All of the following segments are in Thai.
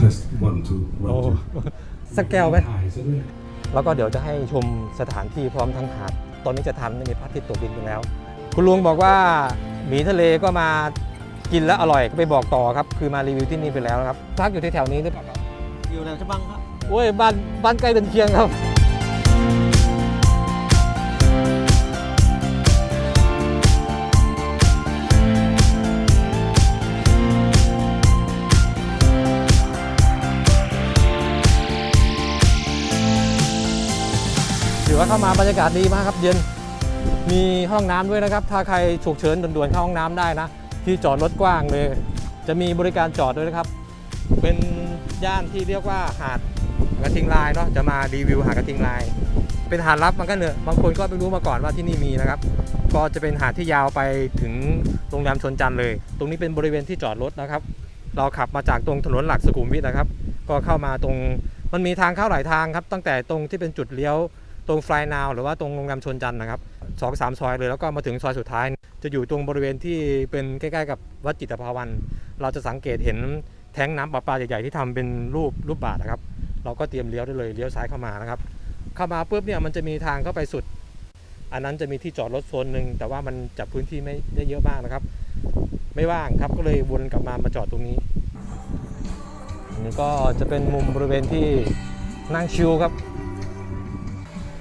test one two โอ้ one two สักแก้วไหมถ่ายซะด้วย แล้วก็เดี๋ยวจะให้ชมสถานที่พร้อมทั้งหาด ตอนนี้จะทันไม่มีพระอาทิตย์ตกดินไปแล้ว คุณลุงบอกว่าหมีทะเลก็มากินแล้วอร่อยก็ไปบอกต่อครับ คือมารีวิวที่นี่ไปแล้วครับพักอยู่ที่แถวนี้หรือเปล่าครับอยู่แหลมฉบังครับ โอ้ยบ้านบ้านใกล้เดินเคียงครับ เข้ามาบรรยากาศดีมากครับเย็นมีห้องน้ำด้วยนะครับ ถ้าใครฉุกเฉินด่วนๆเข้าห้องน้ำได้นะ ที่จอดรถกว้างเลย จะมีบริการจอดด้วยนะครับ เป็นย่านที่เรียกว่าหาดกระทิงลายเนาะจะมารีวิวหาดกระทิงลาย เป็นหาดลับมันก็เนอะบางคนก็ไม่รู้มาก่อนว่าที่นี่มีนะครับ ก็จะเป็นหาดที่ยาวไปถึงโรงแรมชนจันเลย ตรงนี้เป็นบริเวณที่จอดรถนะครับ เราขับมาจากตรงถนนหลักสุขุมวิทนะครับ ก็เข้ามาตรงมันมีทางเข้าหลายทางครับ ตั้งแต่ตรงที่เป็นจุดเลี้ยว ตรงฟลายนาวหรือว่าตรงโรงแรมชนจันนะครับสองสามซอยเลยแล้วก็มาถึงซอยสุดท้าย จะอยู่ตรงบริเวณที่เป็นใกล้ๆกับวัดจิตภาวัน เราจะสังเกตเห็นแท้งน้ำประปาใหญ่ๆที่ทำเป็นรูปรูปบาทนะครับ เราก็เตรียมเลี้ยวได้เลยเลี้ยวซ้ายเข้ามานะครับเข้ามาปุ๊บเนี่ยมันจะมีทางเข้าไปสุด อันนั้นจะมีที่จอดรถโซนหนึ่งแต่ว่ามันจับพื้นที่ไม่ได้เยอะมากนะครับ ไม่ว่างครับก็เลยวนกลับมามาจอดตรงนี้อันนี้ก็จะเป็นมุมบริเวณที่นั่งชิลครับ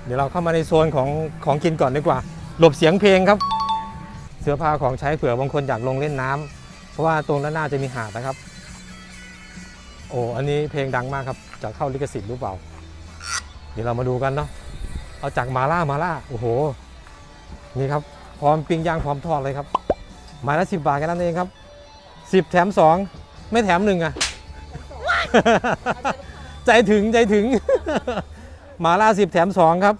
เดี๋ยวเราเข้ามาในโซนของของกินก่อนดีกว่า หลบเสียงเพลงครับ เสื้อผ้าของใช้เผื่อบางคนอยากลงเล่นน้ำเพราะว่าตรงด้านหน้าจะมีหาดนะครับ โอ้อันนี้เพลงดังมากครับจะเข้าลิขสิทธิ์หรือเปล่า เดี๋ยวเรามาดูกันเนาะเอาจากมาล่ามาล่าโอ้โหนี่ครับพร้อมปิ้งย่างพร้อมทอดเลยครับไม้ละสิบบาทแค่นั้นเองครับสิบแถมสองไม่แถมหนึ่งอะใจถึงใจถึง มาล่าสิบแถมสองครับ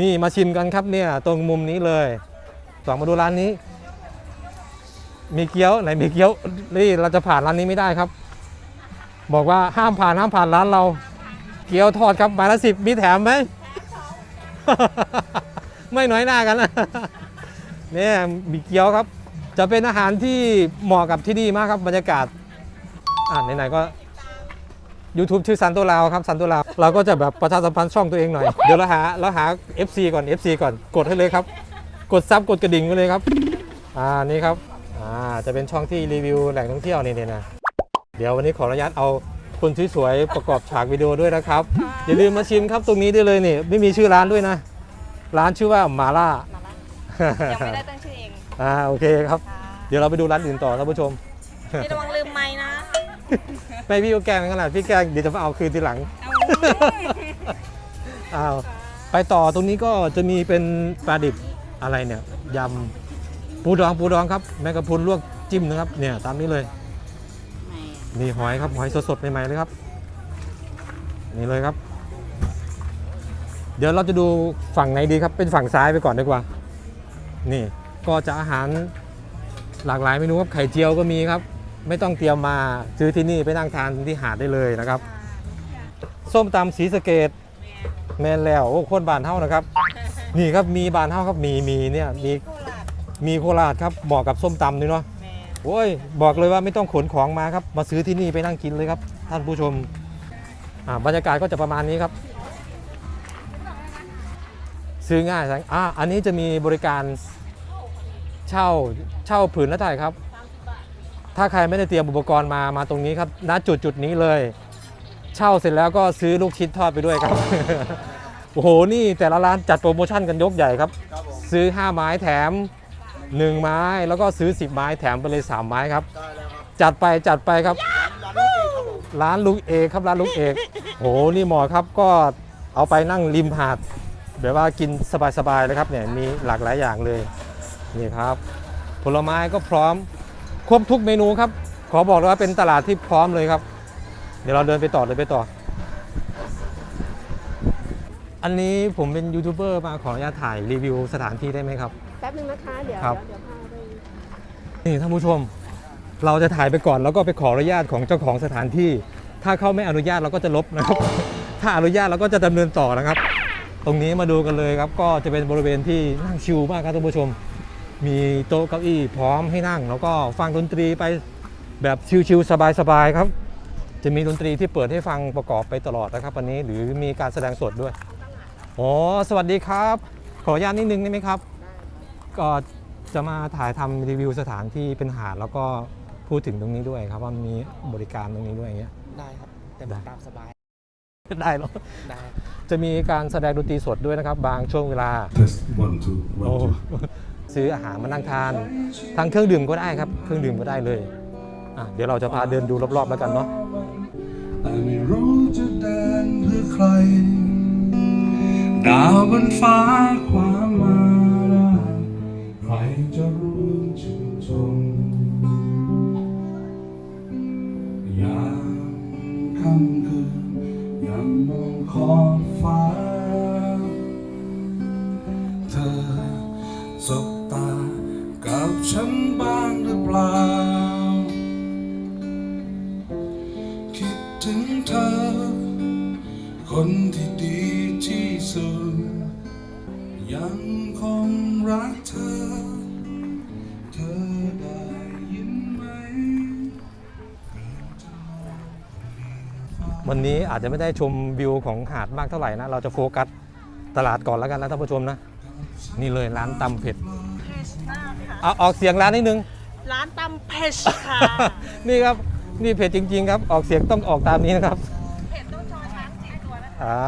นี่มาชิมกันครับเนี่ยตรงมุมนี้เลยสองมาดูร้านนี้ มีเกี๊ยวไหนมีเกี๊ยวนี่เราจะผ่านร้านนี้ไม่ได้ครับ บอกว่าห้ามผ่านห้ามผ่านร้านเรา เกี๊ยวทอดครับม้ละสิบมีแถมไหมไม่น้อยหน้ากันนะเนี่ยมีเกี๊ยวครับ จะเป็นอาหารที่เหมาะกับที่นี่มากครับบรรยากาศอ่าไหนๆก็ YouTube ชื่อซันโตลาวครับซันโตลาวเราก็จะแบบประชาสัมพันธ์ช่องตัวเองหน่อย เดี๋ยวเราหาเราหา FC ก่อน FC ก่อนกดให้เลยครับ กดซับกดกระดิ่งไว้เลยครับอ่านี่ครับอ่าจะเป็นช่องที่รีวิวแหล่งท่องเที่ยวนี่เนี่ยนะเดี๋ยววันนี้ขออนุญาตเอาคนสวยๆประกอบฉากวิดีโอด้วยนะครับอย่าลืมมาชิมครับตรงนี้ได้เลยนี่ไม่มีชื่อร้านด้วยนะ ร้านชื่อว่ามาล่ายังไม่ได้ตั้งชื่อเองอ่าโอเคครับค่ะเดี๋ยวเราไปดูร้านอื่นต่อท่านผู้ชมนี่ระวังลืมไม้นะ ไม่พี่ก็แกล้งขนาดพี่แกล้งเดี๋ยวจะมาเอาคืนทีหลัง อ้าวไปต่อตรงนี้ก็จะมีเป็นปลาดิบอะไรเนี่ยยำปูดองปูดองครับแมงกะพรุนลวกจิ้มนะครับเนี่ยตามนี้เลยนี่หอยครับหอยสดๆใหม่ๆเลยครับ นี่เลยครับ เดี๋ยวเราจะดูฝั่งไหนดีครับเป็นฝั่งซ้ายไปก่อนดีกว่า นี่ก็จะอาหารหลากหลายเมนูครับไข่เจียวก็มีครับ ไม่ต้องเตรียมมาซื้อที่นี่ไปนั่งทานที่หาดได้เลยนะครับ ส้มตำสีสะเกตแมนแล้วโอ้คนบานเท่านะครับ นี่ครับมีบานเท่าครับมีมีเนี่ยมีมีโคราชครับเหมาะกับส้มตำนี่เนาะโอ้ยบอกเลยว่าไม่ต้องขนของมาครับ มาซื้อที่นี่ไปนั่งกินเลยครับ ท่านผู้ชมอ่าบรรยากาศก็จะประมาณนี้ครับ ซื้อง่ายจังอ่าอันนี้จะมีบริการเช่าเช่าผืนละเท่าไหร่ครับ ถ้าใครไม่ได้เตรียมอุปกรณ์มามาตรงนี้ครับณจุดจุดนี้เลย เช่าเสร็จแล้วก็ซื้อลูกชิ้นทอดไปด้วยครับ โอ้โหนี่แต่ละร้านจัดโปรโมชั่นกันยกใหญ่ครับครับผมซื้อ 5 ไม้แถม 1 ไม้แล้วก็ซื้อ 10 ไม้แถมไปเลย 3 ไม้ครับได้แล้วครับจัดไปจัดไปครับร้านลูกเอกครับผมร้านลุงเอกครับร้านลุงเอกโอ้โหนี่เหมอครับก็เอาไปนั่งริมหาดแบบว่ากินสบายๆเลยครับเนี่ยมีหลากหลายอย่างเลยนี่ครับ ผลไม้ก็พร้อม ครบทุกเมนูครับ ขอบอกเลยว่าเป็นตลาดที่พร้อมเลยครับ เดี๋ยวเราเดินไปต่อเดินไปต่อ อันนี้ผมเป็นยูทูบเบอร์มาขออนุญาตถ่ายรีวิวสถานที่ได้ไหมครับ แป๊บนึงนะคะเดี๋ยวครับเดี๋ยวเดี๋ยวพาไปนี่ท่านผู้ชม เราจะถ่ายไปก่อนแล้วก็ไปขออนุญาตของเจ้าของสถานที่ ถ้าเขาไม่อนุญาตเราก็จะลบนะครับ ถ้าอนุญาตเราก็จะดำเนินต่อนะครับ ตรงนี้มาดูกันเลยครับ ก็จะเป็นบริเวณที่นั่งชิลมากครับท่านผู้ชม มีโต๊ะเก้าอี้พร้อมให้นั่ง แล้วก็ฟังดนตรีไปแบบชิลๆสบายๆครับ จะมีดนตรีที่เปิดให้ฟังประกอบไปตลอดนะครับวันนี้หรือมีการแสดงสดด้วยอ๋อสวัสดีครับ ขออนุญาตนิดนึงได้ไหมครับ ก็จะมาถ่ายทำรีวิวสถานที่เป็นหาดแล้วก็พูดถึงตรงนี้ด้วยครับว่ามีบริการตรงนี้ด้วยอย่างเงี้ยได้ครับแต่ได้ตามสบาย ได้แล้วได้จะมีการแสดงดนตรีสดด้วยนะครับ บางช่วงเวลา Test one two โอ้ one two. ซื้ออาหารมานั่งทานทางเครื่องดื่มก็ได้ครับ เครื่องดื่มก็ได้เลยอะเดี๋ยวเราจะพาเดินดูรอบๆแล้วกันเนาะแต่ไม่รู้จะเดินเพื่อใคร ดาวบนฟ้าความมาได้ใครจะรู้ ถึงเธอ คนที่ดีที่สุด ยังคงรักเธอ เธอได้ยินไหมวันนี้อาจจะไม่ได้ชมวิวของหาดมากเท่าไหร่นะ เราจะโฟกัสตลาดก่อนแล้วกันนะท่านผู้ชมนะ นี่เลยร้านตำเผ็ดเพชมากค่ะเอาออกเสียงร้านนิดนึง ร้านตำเพชค่ะ นี่ครับ นี่เผ็ดจริง ๆ ครับ ออกเสียงต้องออกตามนี้นะครับเผ็ดต้องชอช้างสี่ตัวนะคะอ่า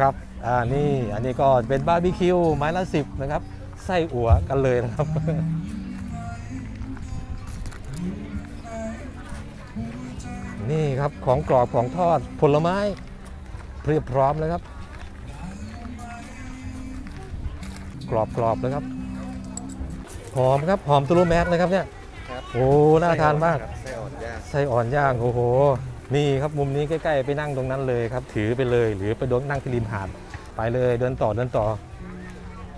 ครับอ่านี่อันนี้ก็เป็นบาร์บีคิวไม้ละสิบนะครับไส้อั่วกันเลยนะครับนี่ครับของกรอบของทอดผลไม้เพียบพร้อมเลยครับ กรอบกรอบเลยครับหอมครับหอมตุลุแมสเลยครับเนี่ยครับ โอ้น่าทานมาก ไส้อ่อนย่างไส้อ่อนย่างโอ้โห นี่ครับมุมนี้ใกล้ๆไปนั่งตรงนั้นเลยครับ ถือไปเลย หรือไปโดนนั่งที่ริมหาดไปเลยเดินต่อเดินต่อ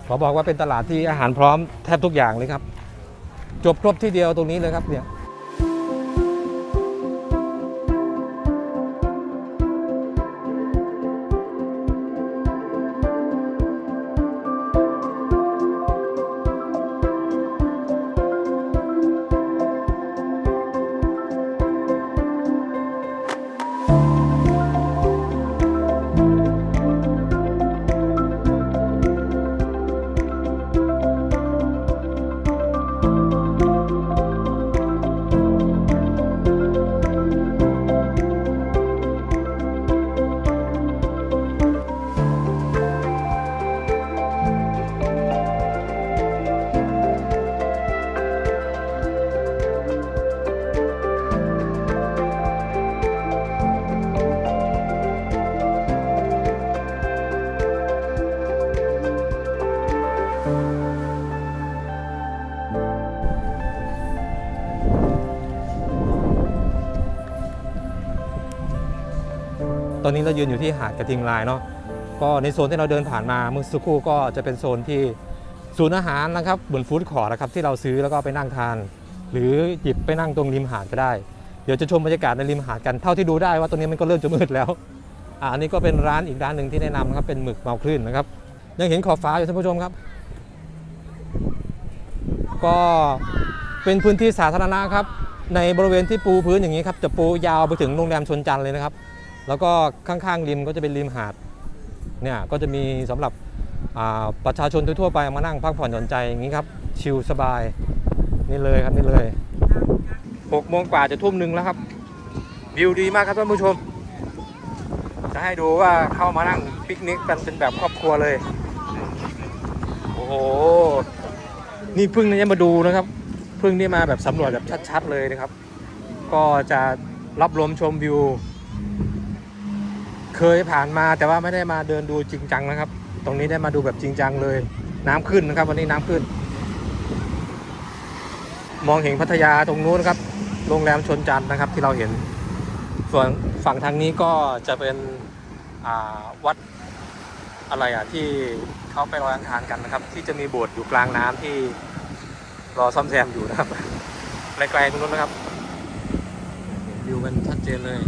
ขอบอกว่าเป็นตลาดที่อาหารพร้อมแทบทุกอย่างเลยครับ จบครบที่เดียวตรงนี้เลยครับเนี่ย ตอนนี้เรายืนอยู่ที่หาดกระทิงลายเนาะก็ในโซนที่เราเดินผ่านมาเมื่อสักครู่ก็จะเป็นโซนที่ศูนย์อาหารนะครับบนฟู้ดคอร์ทนะครับที่เราซื้อแล้วก็ไปนั่งทาน หรือหยิบไปนั่งตรงริมหาดก็ได้ เดี๋ยวจะชมบรรยากาศในริมหาดกันเท่าที่ดูได้ว่าตรงนี้มันก็เริ่มจะมืดแล้วอันนี้ก็เป็นร้านอีกร้านหนึ่งที่แนะนำนะครับเป็นหมึกเมาคลื่นนะครับยังเห็นขอบฟ้าอยู่ท่านผู้ชมครับ ก็เป็นพื้นที่สาธารณะครับในบริเวณที่ปูพื้นอย่างนี้ครับจะปูยาวไปถึงโรงแรมชนจันเลยนะครับ แล้วก็ข้างๆริมก็จะเป็นริมหาดเนี่ยก็จะมีสำหรับประชาชนทั่วไปมานั่งพักผ่อนหย่อนใจอย่างนี้ครับ ชิลสบายนี่เลยครับนี่เลยหกโมงกว่าจะทุ่มหนึ่งแล้วครับวิวดีมากครับท่านผู้ชม จะให้ดูว่าเข้ามานั่งปิกนิกกันเป็นแบบครอบครัวเลย โอ้โห นี่เพิ่งนี่มาดูนะครับเพิ่งนี่มาแบบสำรวจแบบชัด ๆ เลยนะครับ ก็จะรับลมชมวิว เคยผ่านมาแต่ว่าไม่ได้มาเดินดูจริงจังนะครับ ตรงนี้ได้มาดูแบบจริงจังเลย น้ำขึ้นนะครับ วันนี้น้ำขึ้น มองเห็นพัทยาตรงนู้นครับ โรงแรมชนจันทร์นะครับที่เราเห็น ส่วนฝั่งทางนี้ก็จะเป็นวัดอะไรอะที่เขาไปลอยอังคารกันนะครับ ที่จะมีโบสถ์อยู่กลางน้ำที่รอซ่อมแซมอยู่นะครับไกลๆตรงนู้นนะครับวิวกันชัดเจนเลย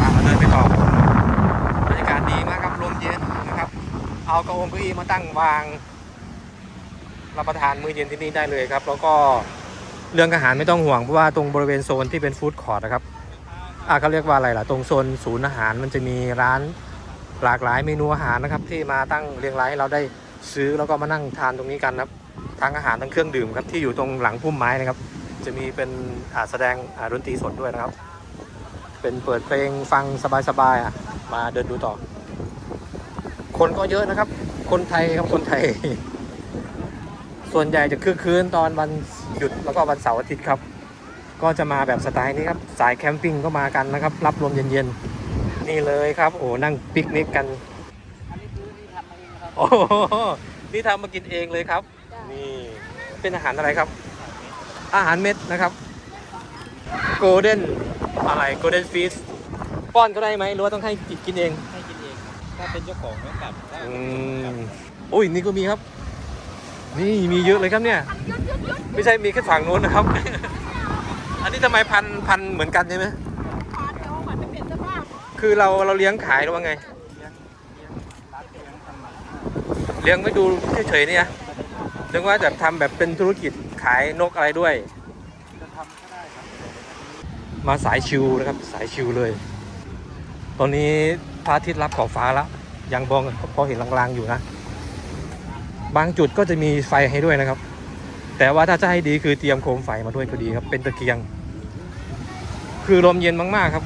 ป่าเดินไปต่อบรรยากาศดีมากครับลมเย็นนะครับ เอาเก้าอี้เก้าอี้มาตั้งวางรับประทานมื้อเย็นที่นี่ได้เลยครับ แล้วก็เรื่องอาหารไม่ต้องห่วงเพราะว่าตรงบริเวณโซนที่เป็นฟู้ดคอร์ทนะครับอ่าเขาเรียกว่าอะไรล่ะ ตรงโซนศูนย์อาหารมันจะมีร้านหลากหลายเมนูอาหารนะครับ ที่มาตั้งเรียงรายให้เราได้ซื้อแล้วก็มานั่งทานตรงนี้กันครับทั้งอาหารทั้งเครื่องดื่มครับที่อยู่ตรงหลังพุ่มไม้นะครับ จะมีเป็นอ่าแสดงอ่าดนตรีสดด้วยนะครับ เป็นเปิดเพลงฟังสบายๆอะมาเดินดูต่อ คนก็เยอะนะครับ คนไทยครับคนไทย ส่วนใหญ่จะคึกคืนตอนวันหยุดแล้วก็วันเสาร์อาทิตย์ครับ ก็จะมาแบบสไตล์นี้ครับ สายแคมปิ้งก็มากันนะครับ รับลมเย็นๆ นี่เลยครับ โอ้นั่งปิกนิกกันโอ้โหนี่ทำมากินเองเลยครับ นี่เป็นอาหารอะไรครับ อาหารเม็ดนะครับโกลเด้นอะไรโกลเด้นฟีสป้อนก็ได้ไหมหรือว่าต้องให้กินเองให้กินเองครับ ถ้าเป็นเจ้าของก็กลับได้อืมโอ้ยนี่ก็มีครับ นี่มีเยอะเลยครับเนี่ยไม่ใช่มีแค่ฝั่งนู้นนะครับ อันนี้ทำไมพันพันเหมือนกันใช่ไหมขอเดี๋ยวก่อนจะเปลี่ยนเสื้อผ้าคือเราเราเลี้ยงขายหรือว่าไง เลี้ยงไม่ดูเฉยๆเนี่ยเรื่องว่าจะทำแบบเป็นธุรกิจขายนกอะไรด้วยมาสายชิวนะครับ สายชิวเลย ตอนนี้ พระอาทิตย์รับขอบฟ้าแล้วยังบองพอเห็นลางๆอยู่นะ บางจุดก็จะมีไฟให้ด้วยนะครับ แต่ว่าถ้าจะให้ดีคือเตรียมโคมไฟมาด้วยก็ดีครับ เป็นตะเกียง คือลมเย็นมากๆครับ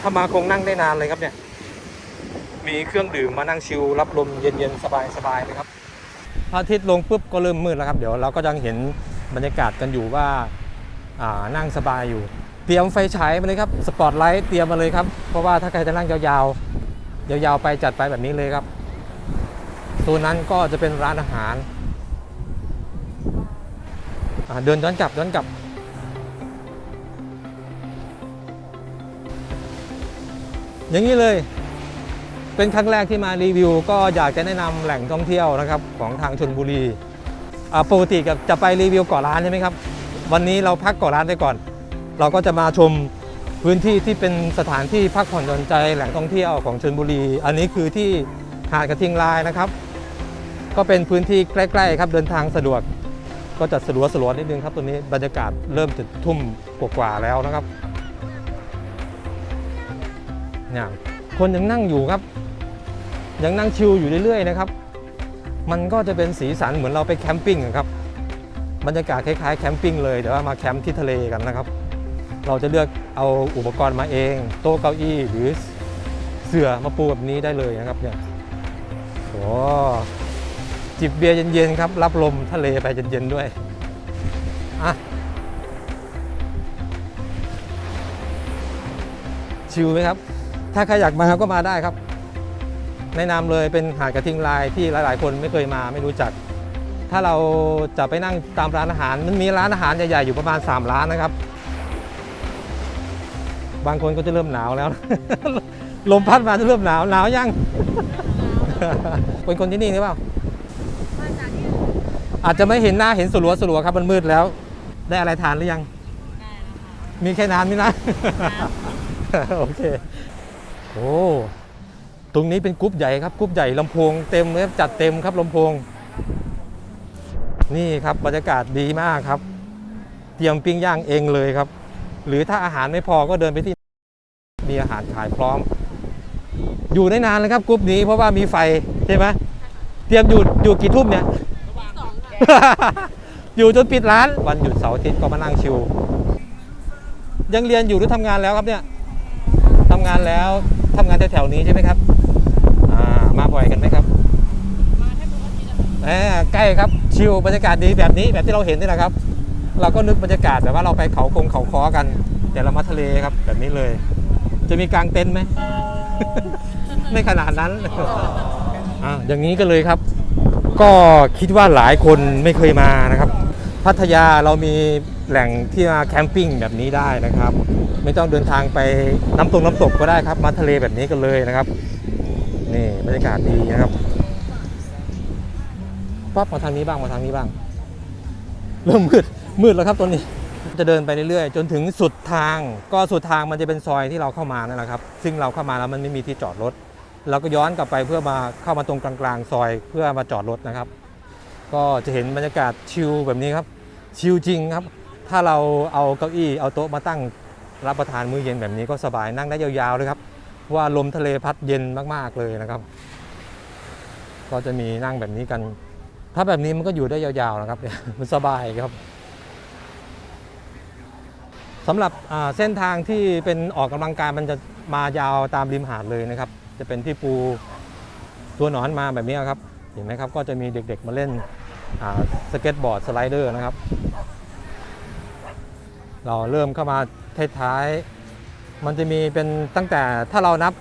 ถ้ามาคงนั่งได้นานเลยครับเนี่ย มีเครื่องดื่มมานั่งชิลรับลมเย็นๆสบายๆเลยครับพระอาทิตย์ลงปุ๊บก็เริ่มมืดแล้วครับ เดี๋ยวเราก็ยังเห็นบรรยากาศกันอยู่ว่าานั่งสบายอยู่ ตรียมไฟฉายมาเลยครับสปอตไลท์เตรียมมาเลยครับ เพราะว่าถ้าใครจะนั่งยาวๆ ยาวๆไปจัดไปแบบนี้เลยครับตัวนั้นก็จะเป็นร้านอาหาร เดินย้อนกลับย้อนกลับ อย่างนี้เลย เป็นครั้งแรกที่มารีวิว ก็อยากจะแนะนำแหล่งท่องเที่ยวนะครับของทางชนบุรีปกติกับจะไปรีวิวเกาะล้านใช่ไหมครับ วันนี้เราพักเกาะล้านไปก่อน เราก็จะมาชมพื้นที่ที่เป็นสถานที่พักผ่อนหย่อนใจแหล่งท่องเที่ยวของชนบุรี อันนี้คือที่หาดกระทิงลายนะครับ ก็เป็นพื้นที่ใกล้ ๆ ครับเดินทางสะดวก ก็จะสลัวสลัวๆนิดนึงครับตัวนี้บรรยากาศเริ่มจะทุ่มกว่าๆแล้วนะครับเนี่ยคนยังนั่งอยู่ครับ ยังนั่งชิลอยู่เรื่อยๆนะครับ มันก็จะเป็นสีสันเหมือนเราไปแคมปิ้งครับบรรยากาศคล้ายๆแคมปิ้งเลยแต่ว่ามาแคมป์ที่ทะเลกันนะครับ เราจะเลือกเอาอุปกรณ์มาเอง โต๊ะเก้าอี้หรือเสื่อมาปูแบบนี้ได้เลยนะครับเนี่ยโอ้จิบเบียร์เย็นๆครับ รับลมทะเลไปเย็นๆด้วยอะชิลไหมครับ ถ้าใครอยากมาก็มาได้ครับ แนะนำเลยเป็นหาดกระทิงลายที่หลายๆ คนไม่เคยมาไม่รู้จัก ถ้าเราจะไปนั่งตามร้านอาหาร มันมีร้านอาหารใหญ่ๆอยู่ประมาณ 3 ร้านนะครับ บางคนก็จะเริ่มหนาวแล้ว ลมพัดมาจะเริ่มหนาวหนาวยังเป็นคนที่นี่หรือเปล่ามาจากที่อาจจะไม่เห็นหน้าเห็นสลัวสลัวๆครับมันมืดแล้ว ได้อะไรทานหรือยัง มีแค่น้ำนี่นะโอเคโอ้ตรงนี้เป็นกรุ๊ปใหญ่ครับกรุ๊ปใหญ่ลำโพงเต็มเลยครับจัดเต็มครับลำโพง นี่ครับบรรยากาศดีมากครับ เตรียมปิ้งย่างเองเลยครับ หรือถ้าอาหารไม่พอก็เดินไปที่มีอาหารขายพร้อม อยู่ได้นานเลยครับกรุ๊ปนี้เพราะว่ามีไฟใช่ไหมเตรียมอยู่อยู่กี่ทุ่มเนี่ยสองค่ะอยู่จนปิดร้านวันหยุดเสาร์อาทิตย์ก็มานั่งชิว ยังเรียนอยู่หรือทำงานแล้วครับเนี่ยทำงานแล้วทำงานแถวๆนี้ใช่ไหมครับอ่ามาบ่อยกันไหมครับมาแค่ทุกอาทิตย์อะแหมใกล้ครับชิวบรรยากาศดีแบบนี้แบบที่เราเห็นนี่แหละครับ เราก็นึกบรรยากาศแบบว่าเราไปเขาคงเขาคอกัน แต่เรามาทะเลครับแบบนี้เลย จะมีกางเต็นท์ไหม ไม่ขนาดนั้นอ่าอย่างนี้ก็เลยครับ ก็คิดว่าหลายคนไม่เคยมานะครับ พัทยาเรามีแหล่งที่มาแคมปิ้งแบบนี้ได้นะครับ ไม่ต้องเดินทางไปน้ำตกน้ำตกก็ได้ครับ มาทะเลแบบนี้กันเลยนะครับนี่บรรยากาศดีนะครับป๊อปมาทางนี้บ้างมาทางนี้บ้าง เริ่มมืด มืดแล้วครับตอนนี้จะเดินไปเรื่อยๆ จนถึงสุดทาง ก็สุดทางมันจะเป็นซอยที่เราเข้ามานั่นแหละครับ ซึ่งเราเข้ามาแล้วมันไม่มีที่จอดรถเราก็ย้อนกลับไปเพื่อมาเข้ามาตรงกลางๆ ซอยเพื่อมาจอดรถนะครับ ก็จะเห็นบรรยากาศชิลแบบนี้ครับ ชิลจริงครับ ถ้าเราเอาเก้าอี้เอาโต๊ะมาตั้งรับประทานมื้อเย็นแบบนี้ก็สบายนั่งได้ยาวๆเลยครับว่าลมทะเลพัดเย็นมากๆเลยนะครับ ก็จะมีนั่งแบบนี้กัน ถ้าแบบนี้มันก็อยู่ได้ยาวๆนะครับมันสบายครับ สำหรับเส้นทางที่เป็นออกกำลังกายมันจะมายาวตามริมหาดเลยนะครับ จะเป็นที่ปูตัวหนอนมาแบบนี้ครับ เห็นไหมครับ ก็จะมีเด็กๆมาเล่นสเก็ตบอร์ดสไลเดอร์นะครับ เราเริ่มเข้ามาท้ายๆ มันจะมีเป็นตั้งแต่ถ้าเรานับ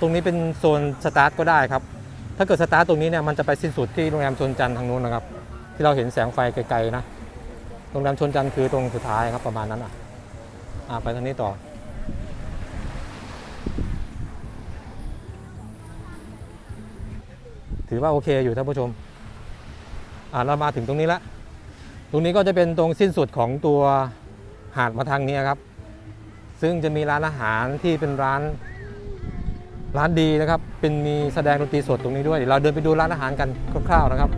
ตรงนี้เป็นโซนสตาร์ทก็ได้ครับ ถ้าเกิดสตาร์ทตรงนี้เนี่ยมันจะไปสิ้นสุดที่โรงแรมชนจันทร์ทางนู้นนะครับ ที่เราเห็นแสงไฟไกลๆนะ โรงแรมชนจันทร์คือตรงสุดท้ายครับประมาณนั้นอะ อ่าไปทางนี้ต่อ ถือว่าโอเคอยู่ท่านผู้ชม อ่าเรามาถึงตรงนี้ละ ตรงนี้ก็จะเป็นตรงสิ้นสุดของตัวหาดมาทางนี้ครับ ซึ่งจะมีร้านอาหารที่เป็นร้านร้านดีนะครับ เป็นมีแสดงดนตรีสดตรงนี้ด้วยเดี๋ยวเราเดินไปดูร้านอาหารกันคร่าวๆนะครับ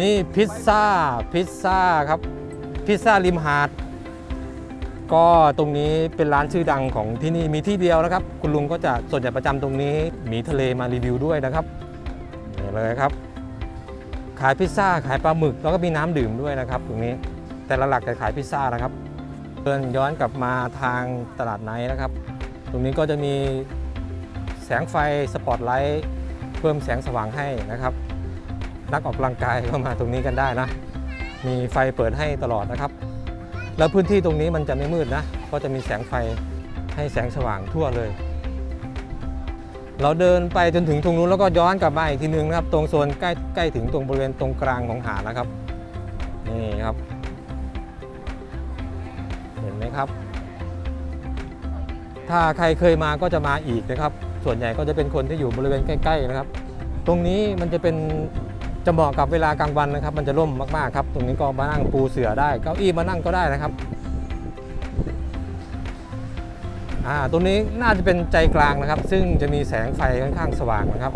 นี่พิซซ่าพิซซ่าครับ พิซซ่าริมหาด ก็ตรงนี้เป็นร้านชื่อดังของที่นี่มีที่เดียวนะครับ คุณลุงก็จะส่วนใหญ่ประจำตรงนี้ มีทะเลมารีวิวด้วยนะครับนี่เลยครับ ขายพิซซ่าขายปลาหมึกแล้วก็มีน้ำดื่มด้วยนะครับ ตรงนี้แต่ละหลักจะขายพิซซ่านะครับเดินย้อนกลับมาทางตลาดไนท์นะครับ ตรงนี้ก็จะมีแสงไฟสปอตไลท์เพิ่มแสงสว่างให้นะครับ นักออกกำลังกายก็มาตรงนี้กันได้นะ มีไฟเปิดให้ตลอดนะครับ แล้วพื้นที่ตรงนี้มันจะไม่มืดนะก็จะมีแสงไฟให้แสงสว่างทั่วเลย เราเดินไปจนถึงตรงนู้นแล้วก็ย้อนกลับมาอีกทีนึงนะครับ ตรงโซนใกล้ใกล้ถึงตรงบริเวณตรงกลางของหาดนะครับ นี่ครับ เห็นไหมครับ ถ้าใครเคยมาก็จะมาอีกนะครับ ส่วนใหญ่ก็จะเป็นคนที่อยู่บริเวณใกล้ ๆนะครับ ตรงนี้มันจะเป็น จะเหมาะกับเวลากลางวันนะครับ มันจะร่มมากๆครับ ตรงนี้ก็มานั่งปูเสือได้ เก้าอี้มานั่งก็ได้นะครับอ่าตรงนี้น่าจะเป็นใจกลางนะครับ ซึ่งจะมีแสงไฟค่อนข้างสว่างนะครับ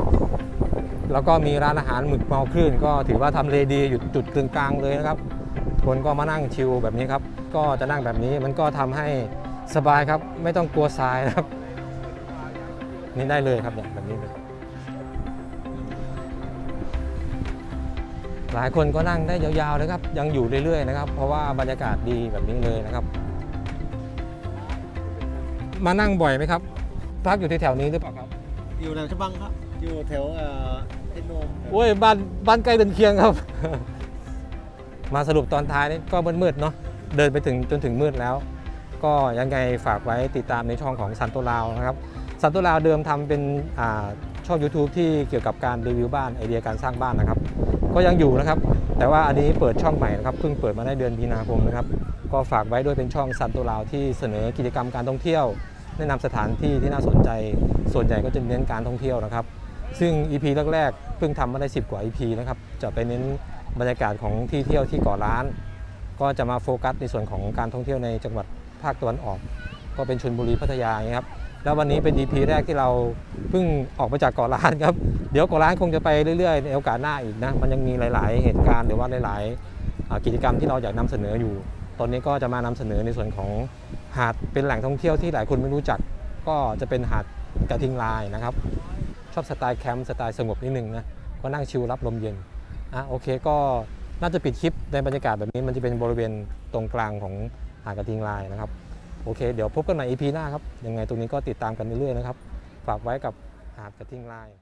แล้วก็มีร้านอาหารหมึกเมาคลื่น ก็ถือว่าทำเลดีอยู่จุดกึ่งกลางเลยนะครับ คนก็มานั่งชิลแบบนี้ครับ ก็จะนั่งแบบนี้มันก็ทำให้สบายครับ ไม่ต้องกลัวทรายนะครับ นี่ได้เลยครับเนี่ยแบบนี้เลย หลายคนก็นั่งได้ยาวๆเลยครับ ยังอยู่เรื่อยๆนะครับ เพราะว่าบรรยากาศดีแบบนี้เลยนะครับ มานั่งบ่อยไหมครับพักอยู่ที่แถวนี้หรือเปล่าครับอยู่แหลมฉบังครับ อยู่แถวเอ่อเทนโนมโอ้ยบ้านบ้านใกล้เดินเคียงครับ มาสรุปตอนท้ายนี่ก็มืดๆเนาะเดินไปถึงจนถึงมืดแล้ว ก็ยังไงฝากไว้ติดตามในช่องของซันโตลาวนะครับซันโตลาวเดิมทำเป็นอ่าช่อง YouTube ที่เกี่ยวกับการรีวิวบ้านไอเดียการสร้างบ้านนะครับ ก็ยังอยู่นะครับ แต่ว่าอันนี้เปิดช่องใหม่นะครับเพิ่งเปิดมาได้เดือนมีนาคมนะครับ ก็ฝากไว้ด้วยเป็นช่องซันโตลาวที่เสนอกิจกรรมการท่องเที่ยว แนะนำสถานที่ที่น่าสนใจ ส่วนใหญ่ก็จะเน้นการท่องเที่ยวนะครับ ซึ่ง EP แรกๆเพิ่งทำมาได้ 10 กว่า EP นะครับจะไปเน้นบรรยากาศของที่เที่ยวที่เกาะล้าน ก็จะมาโฟกัสในส่วนของการท่องเที่ยวในจังหวัดภาคตะวันออก ก็เป็นชลบุรีพัทยานี้ครับ แล้ววันนี้เป็น EP แรกที่เราเพิ่งออกมาจากเกาะล้านครับ เดี๋ยวเกาะล้านคงจะไปเรื่อยๆ ในโอกาสหน้าอีกนะ มันยังมีหลาย ๆ เหตุการณ์หรือว่าหลายๆกิจกรรมที่เราอยากนำเสนออยู่ ตอนนี้ก็จะมานำเสนอในส่วนของหาดเป็นแหล่งท่องเที่ยวที่หลายคนไม่รู้จัก ก็จะเป็นหาดกระทิงลายนะครับ ชอบสไตล์แคมป์สไตล์สงบนิดนึงนะ ก็นั่งชิลรับลมเย็น อะโอเคก็น่าจะปิดคลิปในบรรยากาศแบบนี้มันจะเป็นบริเวณตรงกลางของหาดกระทิงลายนะครับ โอเค เดี๋ยวพบกันใหม่ EP หน้าครับ ยังไงตรงนี้ก็ติดตามกันเรื่อยๆนะครับ ฝากไว้กับหาดกระทิงไลน์